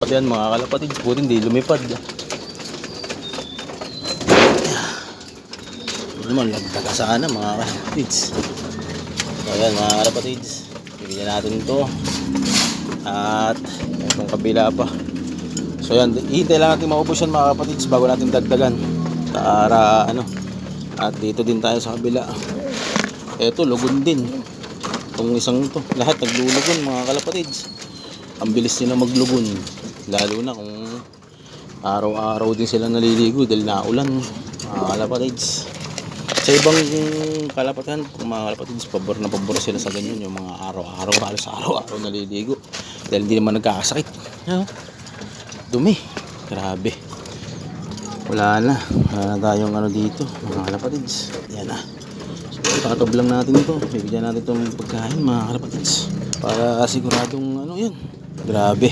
Pati yan mga kalapatid, buti hindi lumipad. Ito naman, lagdaga sana mga kalapatids. So yan mga kalapatids, bibigyan natin to At itong kabila pa. So yan, hintay lang natin maubos yan mga kapatids bago natin dagdagan. Para ano, at dito din tayo sa kabila. Ito, lugon din. Itong isang to, lahat naglulugon mga kalapatids. Ang bilis nila maglugon. Lalo na kung araw-araw din sila naliligo dahil naulan. Mga kalapatids. Sa ibang kalapatan, mga kalapatids, pabor na pabor sila sa ganyan. Yung mga araw-araw, halos araw-araw naliligo. Dahil hindi naman nagkakasakit. Yan, oh. Dumi. Grabe. Wala na. Wala na tayong ano dito. Mga kalapatids. Yan na. Pakatob lang natin ito. Bibigyan natin itong pagkain mga kalapatids. Para siguradong ano yan. Grabe.